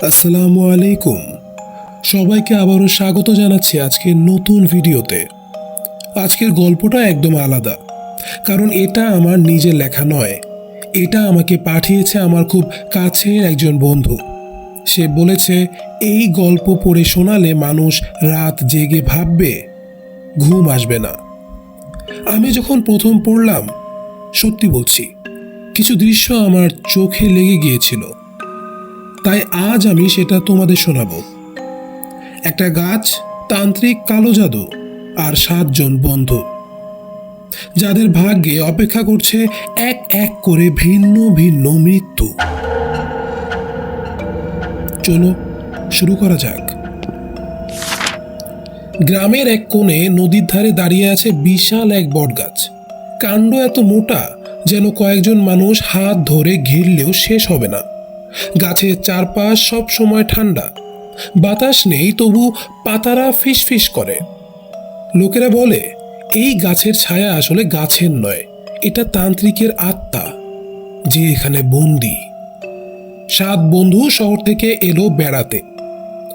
আসসালামু আলাইকুম। সবাইকে আবারও স্বাগত জানাচ্ছি আজকের নতুন ভিডিওতে। আজকের গল্পটা একদম আলাদা, কারণ এটা আমার নিজের লেখা নয়। এটা আমাকে পাঠিয়েছে আমার খুব কাছের একজন বন্ধু। সে বলেছে, এই গল্প পড়ে শোনালে মানুষ রাত জেগে ভাববে, ঘুম আসবে না। আমি যখন প্রথম পড়লাম, সত্যি বলছি, কিছু দৃশ্য আমার চোখে লেগে গিয়েছিল। তাই আজ আমি সেটা তোমাদের শোনাবো। একটা গাছ তান্ত্রিক কালো জাদু আর সাতজন বন্ধু। যাদের ভাগ্যে অপেক্ষা করছে এক এক করে ভিন্ন ভিন্ন মৃত্যু। চলো শুরু করা যাক। গ্রামের এক কোণে নদীর ধারে দাঁড়িয়ে আছে বিশাল এক বটগাছ। কাণ্ড এত মোটা যেন কয়েকজন মানুষ হাত ধরে ঘিরলেও শেষ হবে না। গাছের চারপাশ সব সময় ঠান্ডা। বাতাস নেই, তবু পাতারা ফিসফিস করে। লোকেরা বলে, এই গাছের ছায়া আসলে গাছের নয়, এটা তান্ত্রিকের আত্মা, যে এখানে বন্দি। সাত বন্ধু শহর থেকে এলো বেড়াতে।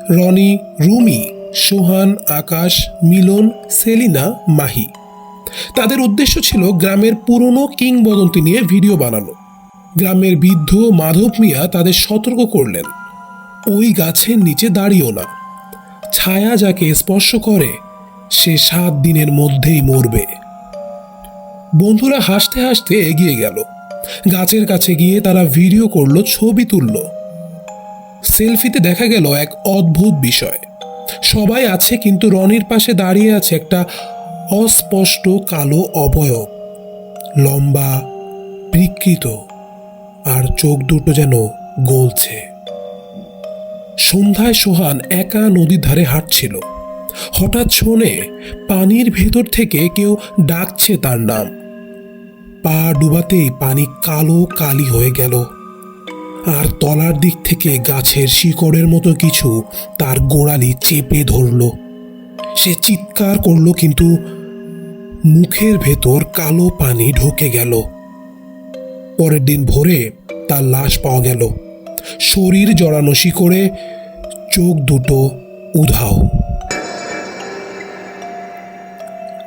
রনি, রুমি, সোহান, আকাশ, মিলন, সেলিনা, মাহি। তাদের উদ্দেশ্য ছিল গ্রামের পুরনো কিংবদন্তি নিয়ে ভিডিও বানানো। গ্রামের বৃদ্ধ মাধব মিয়া তাদের সতর্ক করলেন। ওই গাছের নিচে দাঁড়িও না। ছায়া যাকে স্পর্শ করে, সে সাত দিনের মধ্যেই মরবে। বন্ধুরা হাসতে হাসতে এগিয়ে গেল। গাছের কাছে গিয়ে তারা ভিডিও করল, ছবি তুলল। সেলফিতে দেখা গেল এক অদ্ভুত বিষয়। সবাই আছে কিন্তু রনির পাশে দাঁড়িয়ে আছে একটা অস্পষ্ট কালো অবয়ব। লম্বা, বিকৃত। আর চোখ দুটো যেন গলছে। সন্ধ্যায় সোহান একা নদীর ধারে হাঁটছিল। হঠাৎ শোনে পানির ভেতর থেকে কেউ ডাকছে তার নাম। পা ডুবাতেই পানি কালো কালি হয়ে গেল। আর তলার দিক থেকে গাছের শিকড়ের মতো কিছু তার গোড়ালি চেপে ধরল। সে চিৎকার করল, কিন্তু মুখের ভেতর কালো পানি ঢুকে গেল। পরের দিন ভোরে তার লাশ পাওয়া গেল। শরীর জড়ানো শিকড়ে, চোখ দুটো উধাও।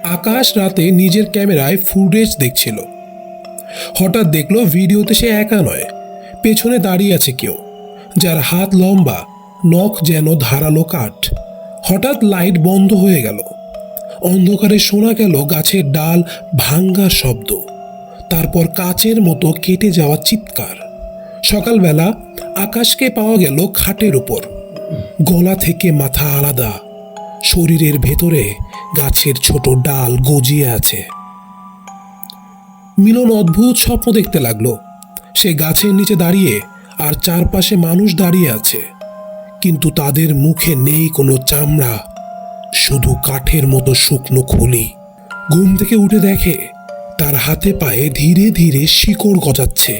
আকাশ রাতে নিজের ক্যামেরায় ফুটেজ দেখছিল। হঠাৎ দেখল ভিডিওতে সে একা নয়, পেছনে দাঁড়িয়ে আছে কেউ, যার হাত লম্বা, নখ যেন ধারালো কাঠ। হঠাৎ লাইট বন্ধ হয়ে গেল। অন্ধকারে শোনা গেল গাছের ডাল ভাঙ্গার শব্দ। তারপর কাচের মতো কেটে যাওয়া চিৎকার। সকালবেলা আকাশকে পাওয়া গেল খাটের উপর। গলা থেকে মাথা আলাদা। শরীরের ভেতরে গাছের ছোট ডাল গজিয়ে আছে। মিলন অদ্ভুত স্বপ্ন দেখতে লাগল। সে গাছের নিচে দাঁড়িয়ে আর চারপাশে মানুষ দাঁড়িয়ে আছে। কিন্তু তাদের মুখে নেই কোনো চামড়া। শুধু কাঠের মতো শুকনো খুলি। ঘুম থেকে উঠে দেখে তার হাতে পায়ে ধীরে ধীরে শিকড় গজাচ্ছে।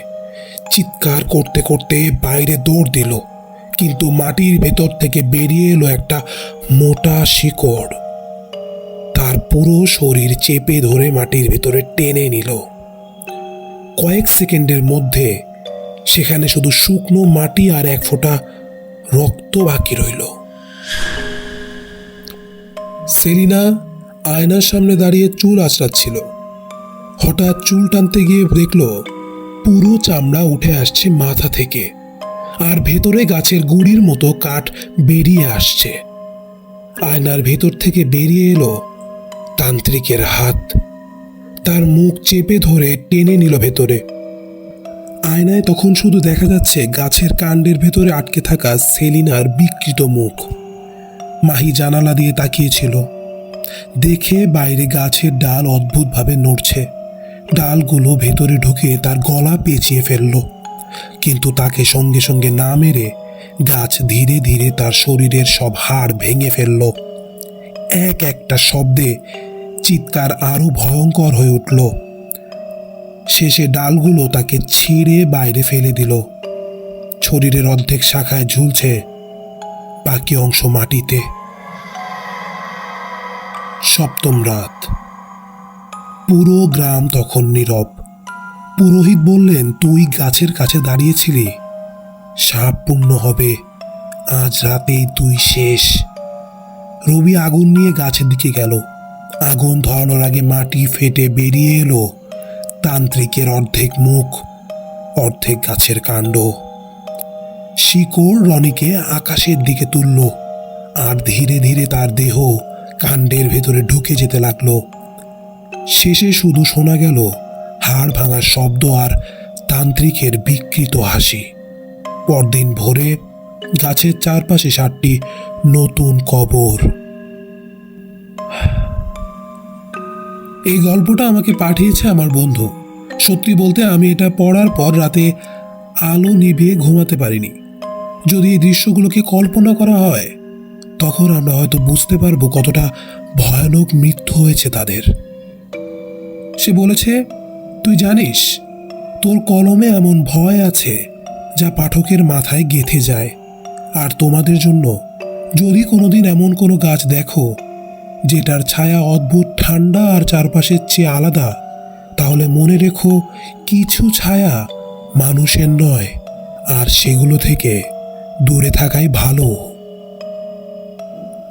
চিৎকার করতে করতে বাইরে দৌড় দিল, কিন্তু মাটির ভেতর থেকে বেরিয়ে এলো একটা মোটা শিকড়। তার পুরো শরীর চেপে ধরে মাটির ভেতরে টেনে নিল। কয়েক সেকেন্ডের মধ্যে সেখানে শুধু শুকনো মাটি আর এক ফোঁটা রক্ত বাকি রইল। সেলিনা আয়নার সামনে দাঁড়িয়ে চুল আঁচড়াচ্ছিল। হঠাৎ চুল টানতে গিয়ে দেখল পুরো চামড়া উঠে আসছে মাথা থেকে আর ভেতরে গাছের গুড়ির মতো কাঠ বেরিয়ে আসছে। আয়নার ভেতর থেকে বেরিয়ে এলো তান্ত্রিকের হাত। তার মুখ চেপে ধরে টেনে নিল ভেতরে। আয়নায় তখন শুধু দেখা যাচ্ছে গাছের কাণ্ডের ভেতরে আটকে থাকা সেলিনার বিকৃত মুখ। মাহি জানালা দিয়ে তাকিয়েছিল দেখে বাইরে গাছের ডাল অদ্ভুতভাবে নড়ছে। ডালগুলো ভেতরে ঢুকে তার গলা পেঁচিয়ে ফেলল। কিন্তু তাকে সঙ্গে সঙ্গে না মেরে গাছ ধীরে ধীরে তার শরীরের সব হাড় ভেঙে ফেলল। এক একটা শব্দে চিৎকার আরও ভয়ঙ্কর হয়ে উঠল। শেষে ডালগুলো তাকে ছিঁড়ে বাইরে ফেলে দিল। শরীরের অর্ধেক শাখায় ঝুলছে, বাকি অংশ মাটিতে। সপ্তম রাত। পুরো গ্রাম তখন নীরব। পুরোহিত বললেন, তুই গাছের কাছে দাঁড়িয়েছিলি। সাপ পূর্ণ হবে। আজ রাতেই তুই শেষ। রবি আগুন নিয়ে গাছের দিকে গেল। আগুন ধরানোর আগে মাটি ফেটে বেরিয়ে এলো তান্ত্রিকের অর্ধেক মুখ, অর্ধেক গাছের কাণ্ড। শিকড় রনিকে আকাশের দিকে তুলল আর ধীরে ধীরে তার দেহ কাণ্ডের ভেতরে ঢুকে যেতে লাগল। শেষে শুধু শোনা গেল হাড় ভাঙার শব্দ আর তান্ত্রিকের বিকৃত হাসি। পরদিন ভোরে গাছের চারপাশে সাতটি নতুন কবর। এই গল্পটা আমাকে পাঠিয়েছে আমার বন্ধু। সত্যি বলতে আমি এটা পড়ার পর রাতে আলো নিভিয়ে ঘুমাতে পারিনি। যদি এই দৃশ্যগুলোকে কল্পনা করা হয়, তখন আমরা হয়তো বুঝতে পারব কতটা ভয়ানক মৃত্যু হয়েছে তাদের। সে বলেছে, তুই জানিস, তোর কলমে এমন ভয় আছে যা পাঠকের মাথায় গেঁথে যায়। আর তোমাদের জন্য যদি কোনোদিন এমন কোনো গাছ দেখো, যেটার ছায়া অদ্ভুত ঠান্ডা আর চারপাশের চেয়ে আলাদা, তাহলে মনে রেখো কিছু ছায়া মানুষের নয়, আর সেগুলো থেকে দূরে থাকাই ভালো।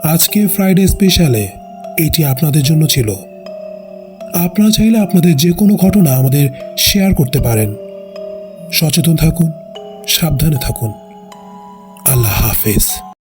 আজকে ফ্রাইডে স্পেশালে এটি আপনাদের জন্য ছিল। আপনারা চাইলে আপনাদের যে কোনো ঘটনা আমাদের শেয়ার করতে পারেন। সচেতন থাকুন, সাবধানে থাকুন। আল্লাহ হাফেজ।